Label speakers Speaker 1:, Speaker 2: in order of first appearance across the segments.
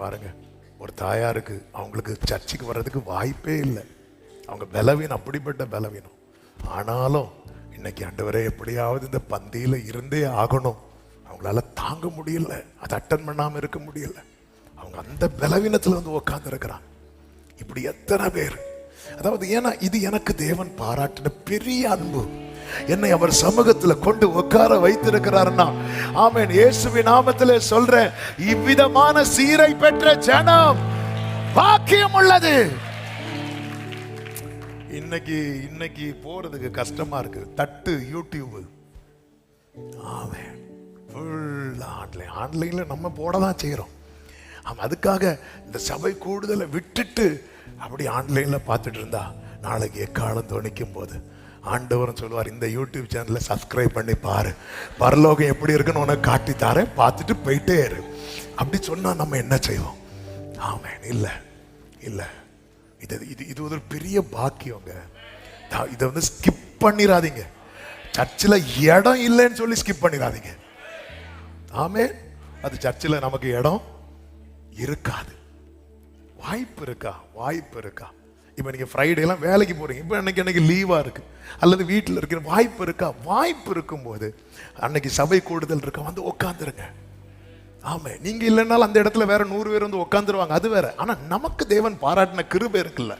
Speaker 1: பாருங்க. ஒரு தாயாருக்கு அவங்களுக்கு சர்ச்சுக்கு வர்றதுக்கு வாய்ப்பே இல்லை. அவங்க பலவீனம் அப்படிப்பட்ட பலவீனம். ஆனாலும் இன்னைக்கு ஆண்டவரே எப்படியாவது இந்த பந்தியில் இருந்தே ஆகணும். அவங்களால தாங்க முடியல. அதை அட்டன் பண்ணாமல் இருக்க முடியல. அவங்க அந்த பலவீனத்தில் வந்து உட்காந்துருக்கிறான் இப்படி எத்தனை பேர்? அதாவது ஏன்னா இது எனக்கு தேவன் பாராட்டின பெரிய அன்பு. என்னை அவர் சமூகத்துல கொண்டு உட்கார வைத்திருக்கிறாருன்னா ஆமேன் இயேசுவின் நாமத்தில் சொல்றேன் இவ்விதமான சீரை பெற்ற ஜனம் பாக்கியம் உள்ளது. இன்னைக்கு இன்னைக்கு போறதுக்கு கஷ்டமா இருக்கு. தட்டு யூடியூப் ஆமென். ஃபுல் ஆன்லைன் ஆன்லைனில் நம்ம போட தான் செய்கிறோம் ஆமாம் அதுக்காக இந்த சபை கூடுதலை விட்டுட்டு அப்படி ஆன்லைனில் பார்த்துட்டு இருந்தா நாளைக்கு எக்காலம் துணிக்கும் போது ஆண்டவரும் சொல்லுவார் இந்த யூடியூப் சேனலை சப்ஸ்கிரைப் பண்ணி பாரு. பரலோகம் எப்படி இருக்குன்னு உனக்கு காட்டி தரேன் பார்த்துட்டு போயிட்டே இரு. அப்படி சொன்னால் நம்ம என்ன செய்வோம்? ஆமென். இல்லை இல்லை. இது இது இது ஒரு பெரிய பாக்கியங்க. இதை வந்து ஸ்கிப் பண்ணிடாதீங்க சர்ச்சில் இடம் இல்லைன்னு சொல்லி ஸ்கிப் பண்ணிடாதீங்க ஆமே அது சர்ச்சில் நமக்கு இடம் இருக்காது. வாய்ப்பு இருக்கா? வாய்ப்பு இருக்கா? இப்போ நீங்கள் ஃப்ரைடேலாம் வேலைக்கு போகிறீங்க இப்போ அன்னைக்கு அன்றைக்கி லீவாக இருக்கு. அல்லது வீட்டில் இருக்கிற வாய்ப்பு இருக்கா? வாய்ப்பு இருக்கும்போது அன்னைக்கு சபை கூடுதல் இருக்கா? வந்து உட்காந்துருங்க ஆமாம் நீங்கள் இல்லைனாலும் அந்த இடத்துல வேற நூறு பேர் வந்து உட்காந்துருவாங்க அது வேற. ஆனால் நமக்கு தேவன் பாராட்டின கிருபை இருக்குல்ல.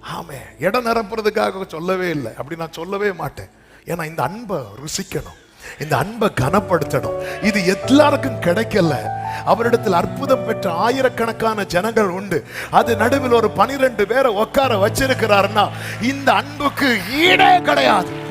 Speaker 1: ஆமாம் இடம் நிரப்புறதுக்காக சொல்லவே இல்லை. அப்படி நான் சொல்லவே மாட்டேன். ஏன்னா இந்த அன்பை ருசிக்கணும். இந்த அன்பை கனப்படுத்தணும். இது எல்லாருக்கும் கிடைக்கல. அவரிடத்தில் அற்புதம் பெற்ற ஆயிரக்கணக்கான ஜனங்கள் உண்டு. அது நடுவில் ஒரு பனிரெண்டு பேரை உட்கார வச்சிருக்கிறாருன்னா இந்த அன்புக்கு ஈடே கிடையாது.